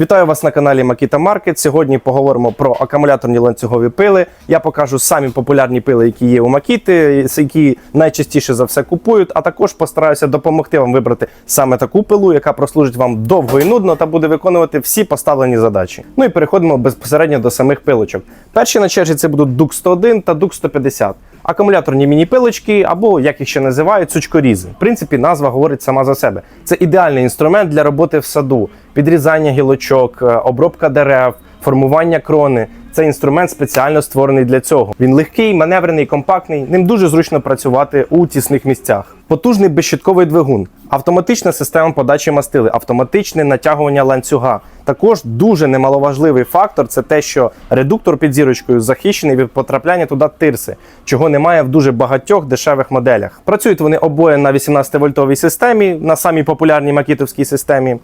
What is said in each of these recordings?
Вітаю вас на каналі Makita Market. Сьогодні поговоримо про акумуляторні ланцюгові пили. Я покажу самі популярні пили, які є у Makita, які найчастіше за все купують. А також постараюся допомогти вам вибрати саме таку пилу, яка прослужить вам довго і нудно та буде виконувати всі поставлені задачі. Ну і переходимо безпосередньо до самих пилочок. Перші на черзі це будуть DUK 101 та DUK 150. Акумуляторні міні-пилочки, або як їх ще називають, сучкорізи. В принципі, назва говорить сама за себе. Це ідеальний інструмент для роботи в саду, підрізання гілочок, е, обробка дерев, формування крони. Це інструмент спеціально створений для цього. Він легкий, маневрений, компактний. Ним дуже зручно працювати у тісних місцях. Потужний безщитковий двигун, автоматична система подачі мастили, автоматичне натягування ланцюга. Також дуже немаловажливий фактор це те, що редуктор під зірочкою захищений від потрапляння туди тирси, чого немає в дуже багатьох дешевих моделях. Працюють вони обоє на 18-вольтовій системі, на самій популярній макітовській системі.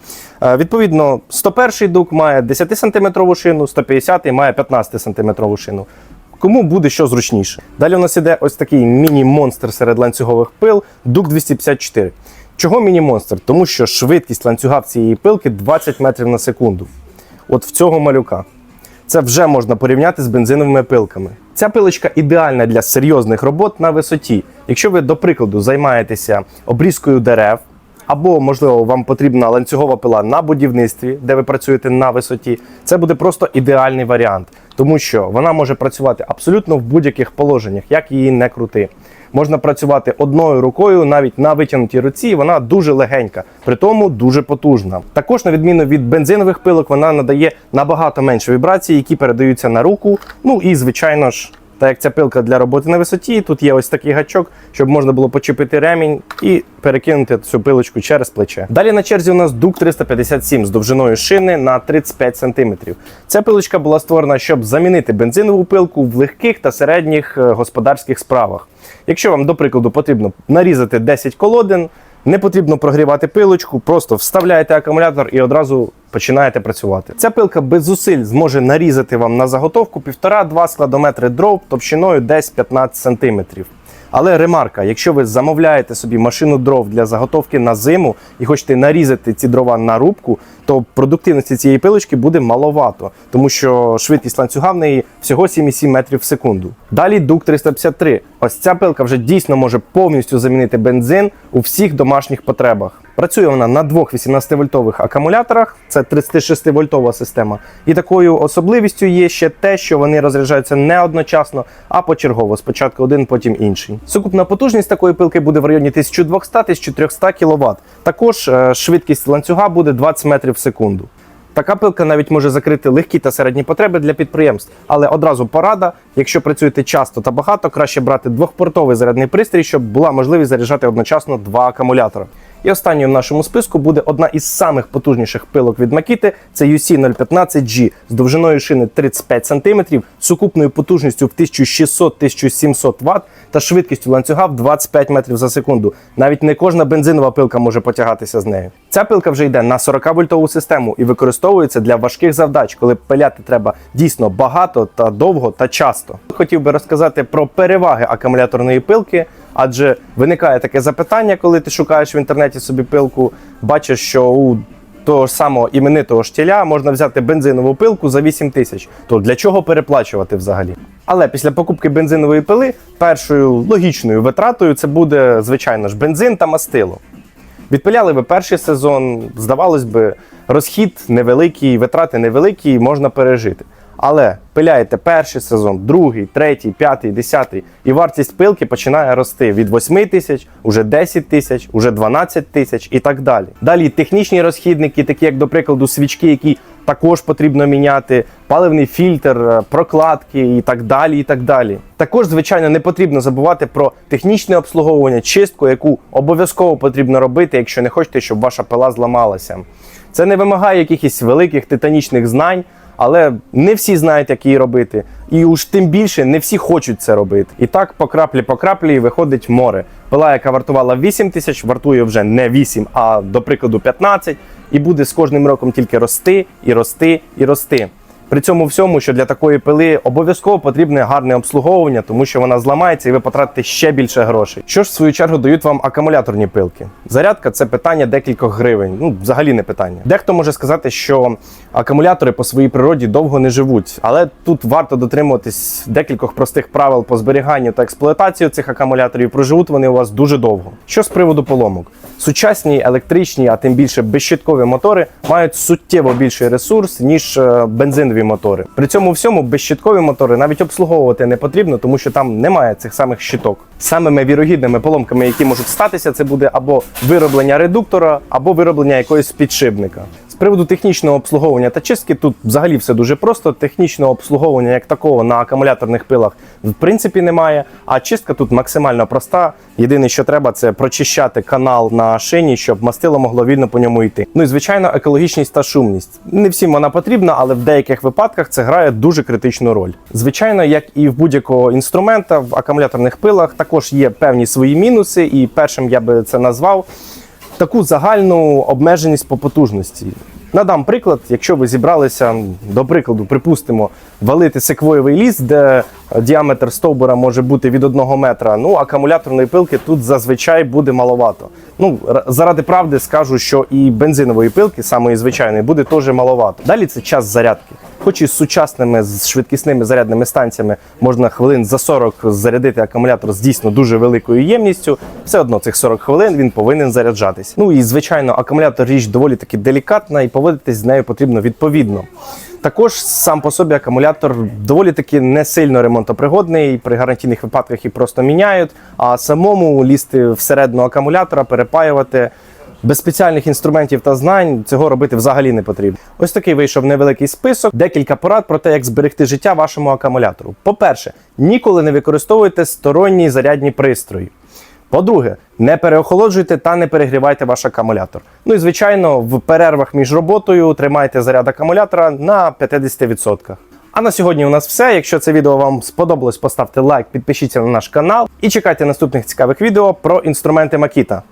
Е, Відповідно, 101 дук має 10-сантиметрову шину, 150-й має 15-сантиметрову шину. Кому буде що зручніше. Далі у нас іде ось такий міні-монстр серед ланцюгових пил Дук 254. Чого міні-монстр? Тому що швидкість ланцюга в цієї пилки 20 метрів на секунду. От в цього малюка. Це вже можна порівняти з бензиновими пилками. Ця пилочка ідеальна для серйозних робот на висоті. Якщо ви, до прикладу, займаєтеся обрізкою дерев, або, можливо, вам потрібна ланцюгова пила на будівництві, де ви працюєте на висоті, це буде просто ідеальний варіант, тому що вона може працювати абсолютно в будь-яких положеннях, як її не крути. Можна працювати одною рукою, навіть на витягнутій руці, вона дуже легенька, при тому дуже потужна. Також, на відміну від бензинових пилок, вона надає набагато менше вібрацій, які передаються на руку. Ну і звичайно ж. Та як ця пилка для роботи на висоті, тут є ось такий гачок, щоб можна було почепити ремінь і перекинути цю пилочку через плече. Далі на черзі у нас Дук 357 з довжиною шини на 35 см. Ця пилочка була створена, щоб замінити бензинову пилку в легких та середніх е, господарських справах. Якщо вам, до прикладу, потрібно нарізати 10 колодин, не потрібно прогрівати пилочку, просто вставляєте акумулятор і одразу починаєте працювати. Ця пилка без зусиль зможе нарізати вам на заготовку 1,5-2 складометри дров товщиною десь 15 см. Але ремарка, якщо ви замовляєте собі машину дров для заготовки на зиму і хочете нарізати ці дрова на рубку, то продуктивності цієї пилочки буде маловато, тому що швидкість ланцюга в неї всього 7,7 метрів в секунду. Далі Дук 353. Ось ця пилка вже дійсно може повністю замінити бензин у всіх домашніх потребах. Працює вона на двох 18-вольтових акумуляторах, це 36-вольтова система. І такою особливістю є ще те, що вони розряджаються не одночасно, а почергово. Спочатку один, потім інший. Сукупна потужність такої пилки буде в районі 1200-1300 кВт. Також е, швидкість ланцюга буде 20 метрів в секунду. Така пилка навіть може закрити легкі та середні потреби для підприємств, але одразу порада, якщо працюєте часто та багато, краще брати двохпортовий зарядний пристрій, щоб була можливість заряджати одночасно два акумулятори. І останньою в нашому списку буде одна із самих потужніших пилок від Makita, це UC015G з довжиною шини 35 см, сукупною потужністю в 1600-1700 Вт та швидкістю ланцюга в 25 метрів за секунду. Навіть не кожна бензинова пилка може потягатися з нею. Ця пилка вже йде на 40 вольтову систему і використовується для важких завдач, коли пиляти треба дійсно багато та довго та часто. Хотів би розказати про переваги акумуляторної пилки, адже виникає таке запитання, коли ти шукаєш в інтернеті собі пилку, бачиш, що у того самого іменитого штіля можна взяти бензинову пилку за 8 тисяч. То для чого переплачувати взагалі? Але після покупки бензинової пили першою логічною витратою це буде, звичайно ж, бензин та мастило. Відпиляли ви перший сезон, здавалось би, розхід невеликий, витрати невеликі, можна пережити. Але пиляєте перший сезон, другий, третій, п'ятий, десятий, і вартість пилки починає рости від 8 тисяч, уже 10 тисяч, уже 12 тисяч і так далі. Далі технічні розхідники, такі як, до прикладу, свічки, які також потрібно міняти, паливний фільтр, е, прокладки і так далі. і так далі. Також, звичайно, не потрібно забувати про технічне обслуговування, чистку, яку обов'язково потрібно робити, якщо не хочете, щоб ваша пила зламалася. Це не вимагає якихось великих титанічних знань, але не всі знають, як її робити. І уж тим більше не всі хочуть це робити. І так по краплі по краплі виходить море. Пила, яка вартувала 8 тисяч, вартує вже не 8, а до прикладу 15, і буде з кожним роком тільки рости і рости і рости. При цьому всьому, що для такої пили обов'язково потрібне гарне обслуговування, тому що вона зламається і ви потратите ще більше грошей. Що ж в свою чергу дають вам акумуляторні пилки? Зарядка це питання декількох гривень. Ну, взагалі не питання. Дехто може сказати, що акумулятори по своїй природі довго не живуть, але тут варто дотримуватись декількох простих правил по зберіганню та експлуатації цих акумуляторів. Проживуть вони у вас дуже довго. Що з приводу поломок? Сучасні електричні, а тим більше безщиткові мотори мають суттєво більший ресурс ніж е, бензинові мотори. При цьому всьому безщиткові мотори навіть обслуговувати не потрібно, тому що там немає цих самих щиток. Самими вірогідними поломками, які можуть статися, це буде або вироблення редуктора, або вироблення якогось підшипника. З приводу технічного обслуговування та чистки тут взагалі все дуже просто. Технічного обслуговування як такого на акумуляторних пилах в принципі немає. А чистка тут максимально проста. Єдине, що треба, це прочищати канал на шині, щоб мастило могло вільно по ньому йти. Ну і звичайно, екологічність та шумність. Не всім вона потрібна, але в деяких випадках це грає дуже критичну роль. Звичайно, як і в будь-якого інструмента, в акумуляторних пилах також є певні свої мінуси, і першим я би це назвав таку загальну обмеженість по потужності. Надам приклад, якщо ви зібралися, до прикладу, припустимо, валити секвоєвий ліс, де діаметр стовбура може бути від 1 метра. Ну, акумуляторної пилки тут зазвичай буде маловато. Ну, заради правди скажу, що і бензинової пилки, самої звичайної, буде теж маловато. Далі це час зарядки. Хоч і з сучасними з швидкісними зарядними станціями можна хвилин за 40 зарядити акумулятор з дійсно дуже великою ємністю, все одно цих 40 хвилин він повинен заряджатись. Ну і звичайно, акумулятор річ доволі таки делікатна, і поводитись з нею потрібно відповідно. Також сам по собі акумулятор доволі таки не сильно ремонтопригодний. При гарантійних випадках їх просто міняють. А самому лізти всередину акумулятора, перепаювати без спеціальних інструментів та знань цього робити взагалі не потрібно. Ось такий вийшов невеликий список. Декілька порад про те, як зберегти життя вашому акумулятору. По-перше, ніколи не використовуйте сторонні зарядні пристрої. По-друге, не переохолоджуйте та не перегрівайте ваш акумулятор. Ну і звичайно, в перервах між роботою тримайте заряд акумулятора на 50%. А на сьогодні у нас все. Якщо це відео вам сподобалось, поставте лайк, підпишіться на наш канал і чекайте наступних цікавих відео про інструменти Makita.